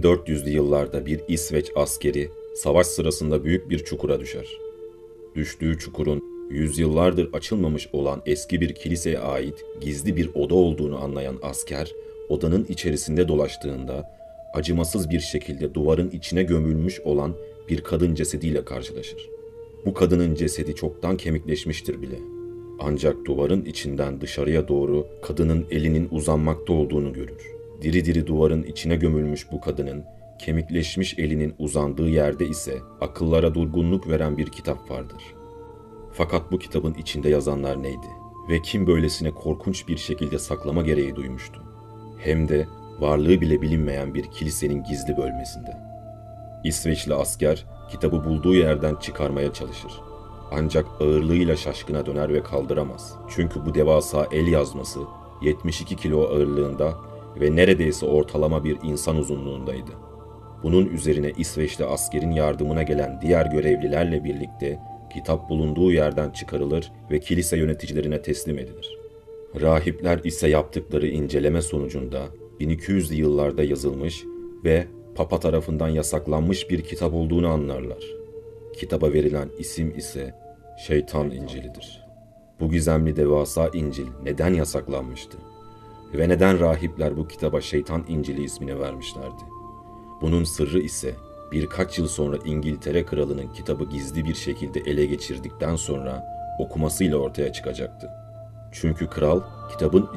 1400'lü yıllarda bir İsveç askeri savaş sırasında büyük bir çukura düşer. Düştüğü çukurun yüzyıllardır açılmamış olan eski bir kiliseye ait gizli bir oda olduğunu anlayan asker, odanın içerisinde dolaştığında acımasız bir şekilde duvarın içine gömülmüş olan bir kadın cesediyle karşılaşır. Bu kadının cesedi çoktan kemikleşmiştir bile. Ancak duvarın içinden dışarıya doğru kadının elinin uzanmakta olduğunu görür. Diri diri duvarın içine gömülmüş bu kadının kemikleşmiş elinin uzandığı yerde ise akıllara durgunluk veren bir kitap vardır. Fakat bu kitabın içinde yazanlar neydi? Ve kim böylesine korkunç bir şekilde saklama gereği duymuştu? Hem de varlığı bile bilinmeyen bir kilisenin gizli bölmesinde. İsveçli asker kitabı bulduğu yerden çıkarmaya çalışır. Ancak ağırlığıyla şaşkına döner ve kaldıramaz. Çünkü bu devasa el yazması 72 kilo ağırlığında ve neredeyse ortalama bir insan uzunluğundaydı. Bunun üzerine İsveçli askerin yardımına gelen diğer görevlilerle birlikte kitap bulunduğu yerden çıkarılır ve kilise yöneticilerine teslim edilir. Rahipler ise yaptıkları inceleme sonucunda 1200'lü yıllarda yazılmış ve Papa tarafından yasaklanmış bir kitap olduğunu anlarlar. Kitaba verilen isim ise Şeytan İncil'idir. Bu gizemli devasa İncil neden yasaklanmıştı? Ve neden rahipler bu kitaba Şeytan İncil'i ismini vermişlerdi? Bunun sırrı ise birkaç yıl sonra İngiltere kralının kitabı gizli bir şekilde ele geçirdikten sonra okumasıyla ortaya çıkacaktı. Çünkü kral kitabın